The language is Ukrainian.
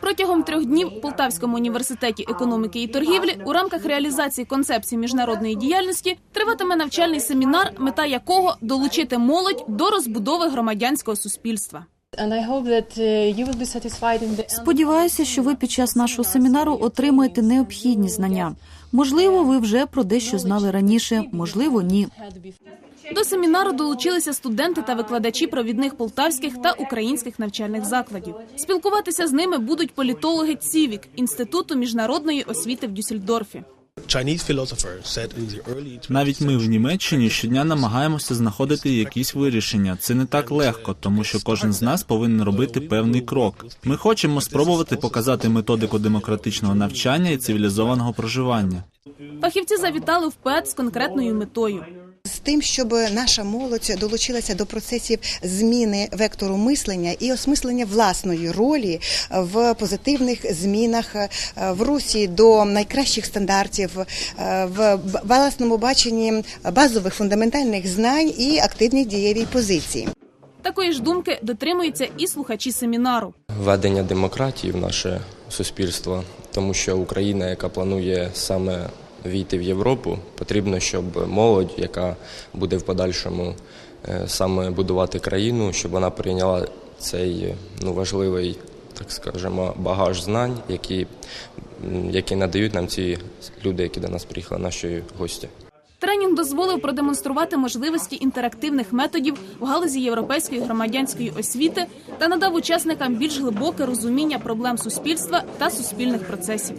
Протягом трьох днів в Полтавському університеті економіки і торгівлі у рамках реалізації концепції міжнародної діяльності триватиме навчальний семінар, мета якого долучити молодь до розбудови громадянського суспільства. End. Сподіваюся, що ви під час нашого семінару отримаєте необхідні знання. Можливо, ви вже про дещо знали раніше, можливо, ні. До семінару долучилися студенти та викладачі провідних полтавських та українських навчальних закладів. Спілкуватися з ними будуть політологи ЦІВІК інституту міжнародної освіти в Дюссельдорфі. Навіть ми в Німеччині щодня намагаємося знаходити якісь вирішення. Це не так легко, тому що кожен з нас повинен робити певний крок. Ми хочемо спробувати показати методику демократичного навчання і цивілізованого проживання. Фахівці завітали в ПЕД з конкретною метою. Тим, щоб наша молодь долучилася до процесів зміни вектору мислення і осмислення власної ролі в позитивних змінах е, в русі до найкращих стандартів, е, в власному баченні базових фундаментальних знань і активній дієвій позиції. Такої ж думки дотримуються і слухачі семінару. введення демократії в наше суспільство, тому що Україна, яка планує саме війти в Європу, потрібно, щоб молодь, яка буде в подальшому е, саме будувати країну, щоб вона прийняла цей ну, важливий, так скажемо, багаж знань, які, які надають нам ці люди, які до нас приїхали, наші гості. Тренінг дозволив продемонструвати можливості інтерактивних методів в галузі європейської громадянської освіти та надав учасникам більш глибоке розуміння проблем суспільства та суспільних процесів.